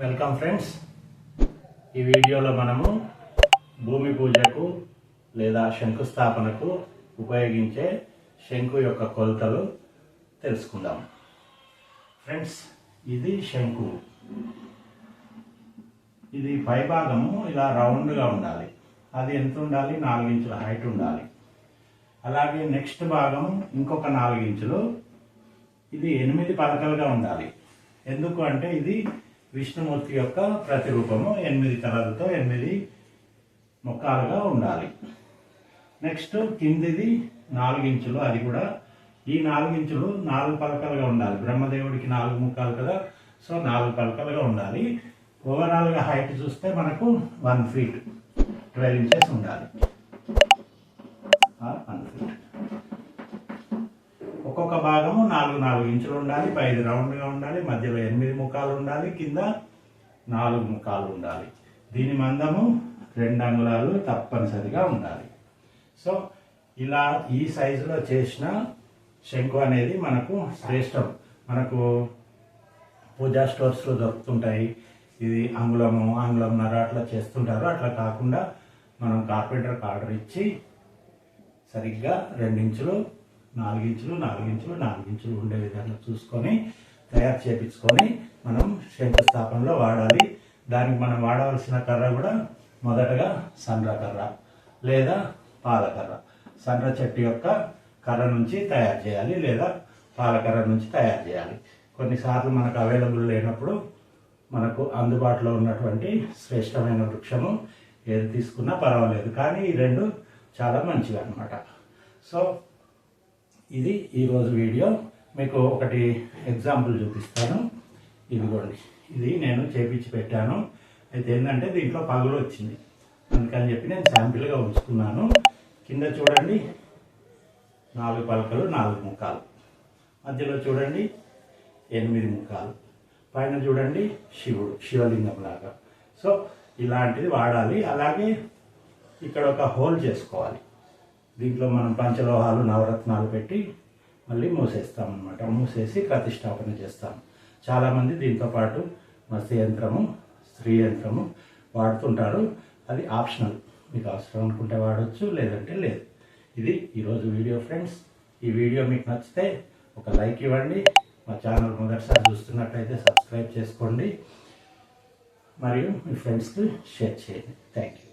Welcome friends ఈ వీడియోలో మనము భూమి పూజకు లేదా శంకుస్థాపనకు ఉపయోగించే శంకు యొక్క కొలతలు తెలుసుకుందాం. ఫ్రెండ్స్ ఇది శంకు. ఇది పై భాగము ఇలా రౌండ్గా ఉండాలి. అది ఎంత ఉండాలి? నాలుగు ఇంచుల హైట్ ఉండాలి. అలాగే నెక్స్ట్ భాగం ఇంకొక నాలుగు ఇంచులు ఇది ఎనిమిది పలకలుగా ఉండాలి. ఎందుకు అంటే ఇది విష్ణుమూర్తి యొక్క ప్రతిరూపము ఎనిమిది తలలతో ఎనిమిది ముఖాలుగా ఉండాలి. నెక్స్ట్ కిందిది నాలుగించులు అది కూడా ఈ నాలుగు ఇంచులు నాలుగు పలకలుగా ఉండాలి. బ్రహ్మదేవుడికి నాలుగు ముఖాలు కదా సో నాలుగు పలకలుగా ఉండాలి. ఓవరాల్గా హైట్ చూస్తే మనకు వన్ ఫీట్ ట్వెల్వ్ ఇంచెస్ ఉండాలి. One foot. ఒక్కొక్క భాగము నాలుగు నాలుగు ఇంచులు ఉండాలి పైది రౌండ్గా ఉండాలి మధ్యలో ఎనిమిది ముఖాలు ఉండాలి కింద నాలుగు ముఖాలు ఉండాలి. దీని మందము రెండు అంగుళాలు తప్పనిసరిగా ఉండాలి. సో ఇలా ఈ సైజులో చేసిన శంకు అనేది మనకు శ్రేష్టం. మనకు పూజా స్టోర్స్లో దొరుకుతుంటాయి. ఇది అంగుళము అంగుళంన్నర అట్లా చేస్తుంటారు. అట్లా కాకుండా మనం కార్పెంటర్కి ఆర్డర్ ఇచ్చి సరిగ్గా రెండించులు నాలుగించులు నాలుగించులు నాలుగించులు ఉండే విధంగా చూసుకొని తయారు చేపించుకొని మనం శంకుస్థాపనలో వాడాలి. దానికి మనం వాడవలసిన కర్ర కూడా మొదటగా సండ్ర కర్ర లేదా పాలకర్ర సండ్ర చెట్టు యొక్క కర్ర నుంచి తయారు చేయాలి లేదా పాలకర్ర నుంచి తయారు చేయాలి. కొన్నిసార్లు మనకు అవైలబుల్ లేనప్పుడు మనకు అందుబాటులో ఉన్నటువంటి శ్రేష్టమైన వృక్షము ఏది తీసుకున్నా పర్వాలేదు. కానీ ఈ రెండు చాలా మంచివి అనమాట సో ఇది ఈరోజు వీడియో. మీకు ఒకటి ఎగ్జాంపుల్ చూపిస్తాను. ఇదిగోండి ఇది నేను చేపించి పెట్టాను. అయితే ఏంటంటే దీంట్లో పగులు వచ్చింది. అందుకని చెప్పి నేను శాంపిల్గా ఉంచుకున్నాను కింద చూడండి నాలుగు పలకలు నాలుగు ముఖాలు. మధ్యలో చూడండి ఎనిమిది ముఖాలు. పైన చూడండి శివుడు శివలింగం లాగా. సో ఇలాంటిది వాడాలి. అలాగే ఇక్కడ ఒక హోల్ చేసుకోవాలి. దీంట్లో మనం పంచలోహాలు నవరత్నాలు పెట్టి మళ్ళీ మూసేస్తాం అనమాట మూసేసి ప్రతిష్టాపన చేస్తాం. చాలామంది దీంతో పాటు మత్స్య యంత్రము స్త్రీ యంత్రము వాడుతుంటారు. అది ఆప్షనల్. మీకు అవసరం అనుకుంటే వాడచ్చు లేదంటే లేదు. ఇది ఈరోజు వీడియో ఫ్రెండ్స్. ఈ వీడియో మీకు నచ్చితే ఒక లైక్ ఇవ్వండి. మా ఛానల్ మొదటిసారి చూస్తున్నట్టయితే సబ్స్క్రైబ్ చేసుకోండి. మరియు మీ ఫ్రెండ్స్కి షేర్ చేయండి. Thank you.